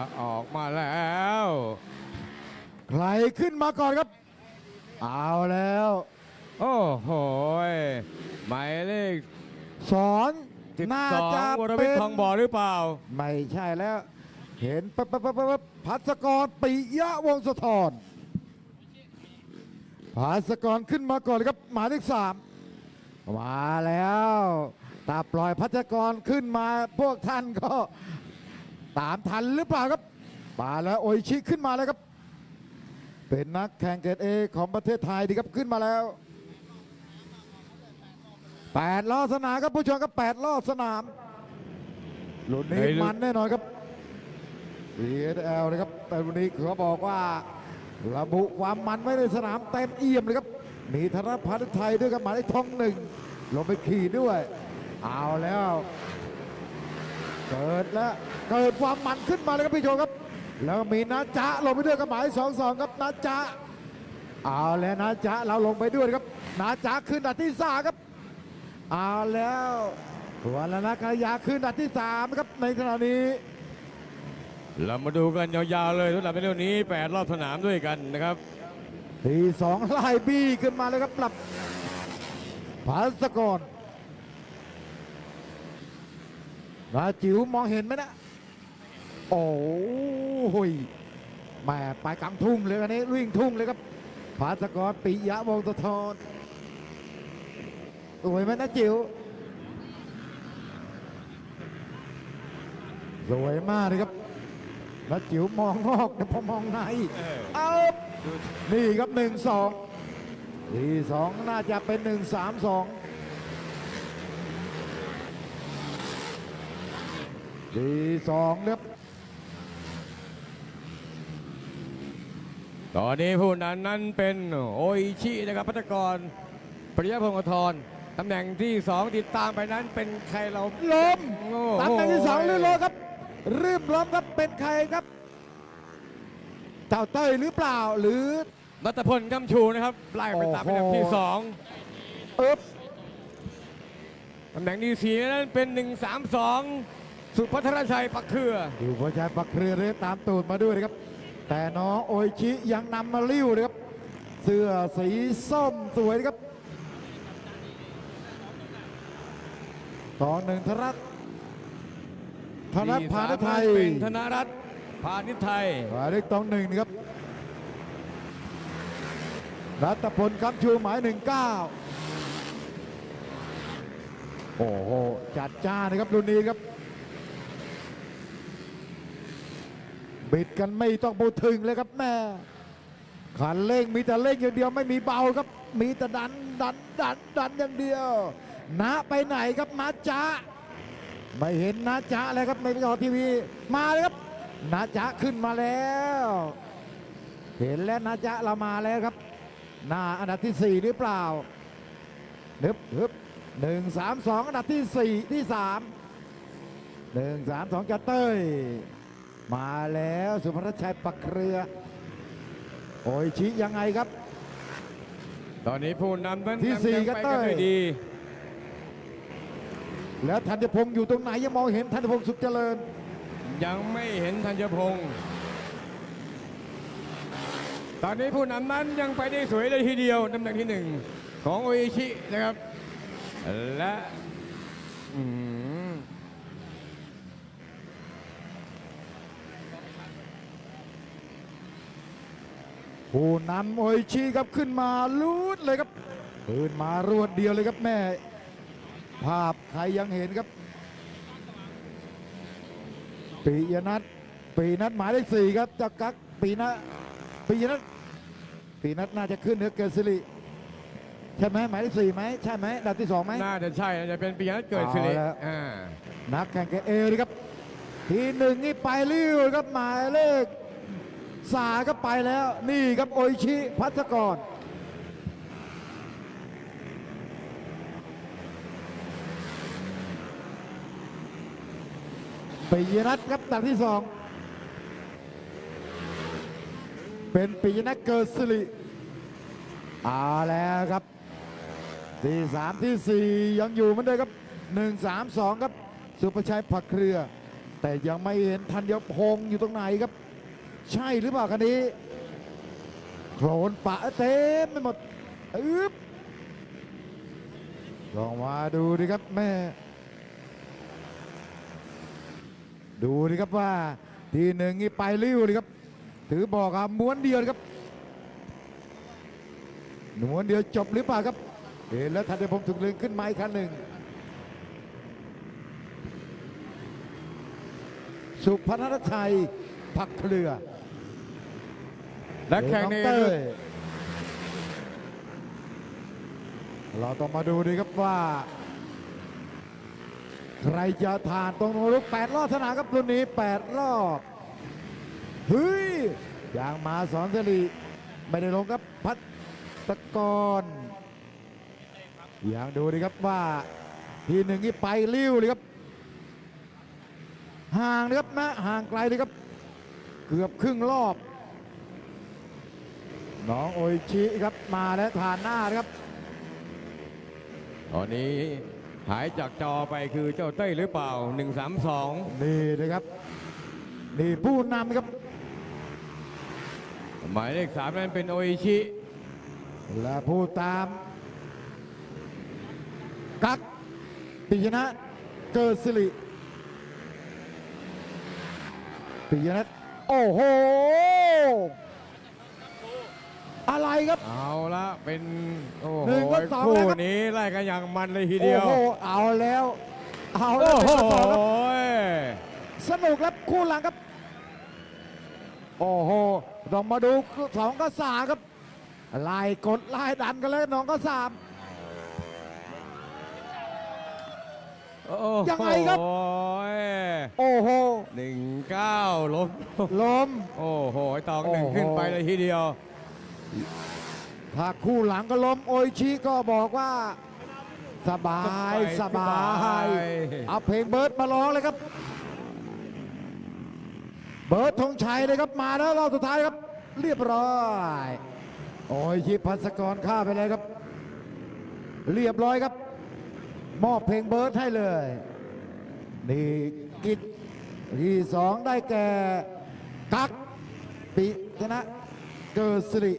ละออกมาแล้ว ใครขึ้นมาก่อนครับ เอาแล้ว โอ้โหยหมายเลขสอนน่าจะ12วรวิเป็ทนย์ทองบ่อหรือเปล่า ไม่ใช่แล้ว เห็นปั๊บปั๊บปั๊บปั๊บพัสกรปิยะวงศ์สะทอนพัสกรขึ้นมาก่อนเลยครับหมายเลขสามมาแล้วตาปล่อยพัสกรขึ้นมาพวกท่านก็ ตามทันหรือเปล่าครับมาแล้วโอยชิขึ้นมาแล้วครับ เป็นนักแข่งเกรดเอของประเทศไทยดีครับขึ้นมาแล้วแปดล้อสนามครับผู้ชมครับแปดล้อสนามรุ่นนี้มันแน่นอนครับ CSL นะครับแต่วันนี้เขาบอกว่าระบุความมันไว้ในสนามเต็มเอี่ยมเลยครับ มีธนพัฒน์ไทยด้วยครับหมายเลขทองหนึ่งลงไปขี่ด้วย เอาแล้ว เกิดแล้วเกิดความมันขึ้นมาเลยครับพี่โจครับ แล้วก็มีนาจะลงไปด้วยกับหมายสองสองครับนาจะเอาแล้วนาจะเราลงไปด้วยครับนาจะขึ้นอันดับที่สามครับเอาแล้ววันละนักยาขึ้นอันดับที่สามครับในขณะนี้เรามาดูกันยาวๆเลยสำหรับในเรื่องนี้8รอบสนามด้วยกันนะครับทีสองไล่บี้ขึ้นมาเลยครับปรับพัสกร นาจิ๋วมองเห็นไหมนะ โอ้โหยแหม่ไปกลางทุ่งเลยอันนี้วิ่งทุ่งเลยครับพัสกรปิยะวงศ์สะทอนสวยไหมนะจิ๋วสวยมากเลยครับนาจิ๋วมองนอกแต่พอมองในเอานี่ครับหนึ่งสองที่สองน่าจะเป็นหนึ่งสามสอง ทีสองครับตอนนี้ผู้นั้นนั้นเป็นโออิชินะครับพัฒกรปริยพงศ์ธรตำแหน่งที่2ติดตามไปนั้นเป็นใครเราล้มโอ้ตำโหแหน่งที่สองลื่นล้มครับรีบล้มครับเป็นใครครับเจ้าเต้ยหรือเปล่าหรือรัตพลกำชูนะครับไล่ไปตามเป็นอันดับที่โอ้โหอึ๊บ2ตำแหน่งที่4นั้นเป็น132สุ พัทรชัยปักเครือ อยู่หัวใจปักเครือเลยตามตูดมาด้วยนะครับ แต่น้องโอยชิยังนำมาลิ้วเลยครับ เสื้อสีส้มสวยนะครับต่อหนึ่งธนัทธนัทพาณิชย์ไทยเป็นธนรัตน์พาณิชย์ไทยหมายเลขตองหนึ่งนะครับ รัตพลคำชูหมายหนึ่งเก้าโอ้โหจัดจ้านะครับรุ่นนี้ครับ บิดกันไม่ต้องพูดถึงเลยครับแม่ขันเร่งมีแต่เร่งอย่างเดียวไม่มีเบาครับ มีแต่ดันดันดันดันอย่างเดียวนะไปไหนครับนาจ๊ะไม่เห็นนาจ๊ะเลยครับในจอทีวีมาเลยครับนาจ๊ะขึ้นมาแล้ว เห็นแล้วนาจ๊ะเรามาแล้วครับ หน้าอันดับที่สี่หรือเปล่านึบฮึบหนึ่งสามสองอันดับที่สี่ที่สามหนึ่งสามสองจะเต้ย มาแล้วสุภรชัยปักเครือ โอยชิยังไงครับ ตอนนี้ผู้นำนั้นที่สี่ยังก็ไปเต้ย ด้วยดีแล้วธัญพงศ์อยู่ตรงไหนยังมองเห็นธัญพงศ์สุขเจริญ ยังไม่เห็นธัญพงศ์ตอนนี้ผู้นำนั้นยังไปได้สวยเลยทีเดียวตำแหน่งที่หนึ่งของโออิชินะครับ และอืม ผู้นำโอยชีครับขึ้นมาลูดเลยครับขึ้นมารวดเดียวเลยครับแม่ ภาพใครยังเห็นครับปียนัทปีนัทหมายเลขสี่ครับจะกักปีนะปียนัทปีนัทน่าจะขึ้นเนื้อเกินสิริใช่ไหมหมายเลขสี่ไหมใช่ไหมอันดับที่สองไหมน่าจะใช่น่าจะเป็นปีนัทเกิดสิริเอาละอ่านักแข่งเกรดเอเลยครับ ทีหนึ่งนี่ไปลิ้วครับหมายเลข สาก็ไปแล้วนี่ครับโอชิพัศกรปิยนัทครับดับที่สองเป็นปิยนัทเกิดสิริเอาแล้วครับที่สามที่สี่ยังอยู่เหมือนเดิมครับหนึ่งสามสองครับ สุภชัยผักเครือ แต่ยังไม่เห็นธัญพงศ์อยู่ตรงไหนครับ ใช่หรือเปล่าคันนี้โคลนปะเต็มไปหมดอึ๊บลองมาดูดิครับแม่ ดูดิครับว่า ทีหนึ่งนี่ไปริ้วเลยครับ ถือบอกครับม้วนเดียวครับม้วนเดียวจบหรือเปล่าครับเห็นแล้วทันเดพงศ์ถูกลึงขึ้นมาอีกครั้งหนึ่ง สุพัฒนชัย ผักเครือ และแข่งนี้เต้ยเราต้องมาดูดีครับว่า ใครจะผ่านตรงรุกแปดรอบสนามครับรุ่นนี้แปดรอบเฮ้ยยางมาสอนสลีไม่ได้ลงครับพัตกรอย่างดูดีครับว่าทีหนึ่งนี่ไปริ้วเลยครับ ห่างนะครับนะห่างไกลเลยครับ เกือบครึ่งรอบ น้องโออิชิครับมาแล้วผ่านหน้านะครับ ตอนนี้หายจากจอไปคือเจ้าเต้ยหรือเปล่า 132 นี่นะครับ นี่ผู้นำครับ หมายเลข3นั้นเป็นโออิชิ และผู้ตาม กักปิยนะเกิดสิริปิยนะ โอ้โห อะไรครับ เอาละเป็นโอ้โหหนึ่งก็สองคู่แล้วครับ นี้ไล่กันอย่างมันเลยทีเดียวโอ้โห เอาแล้ว เอาแล้โอ้วโหเป็นต่อครับ สนุกครับคู่หลังครับ โอ้โหต้องมาดูสองก็สามครับไล่กดไล่ดันกันเลยน้องก็สาม โอ้โห ยังไงครับ โอ้ยโอ้โห หนึ่งเก้าล้มล้ม โอ้โหตองหนึ่งโอ้โห ขึ้นไปเลยทีเดียว ถ้าคู่หลังก็ล้มโออิชิก็บอกว่า สบายสบาย เอาเพลงเบิร์ดมาร้องเลยครับ เบิร์ดธงชัยเลยครับมาแล้วรอบสุดท้ายครับ เรียบร้อย โอ้ยชิพัสกรฆ่าไปเลยครับ เรียบร้อยครับ มอบเพลงเบิร์ดให้เลย นี่กิจที่สองได้แก่กักปิชนะเกิดสิริ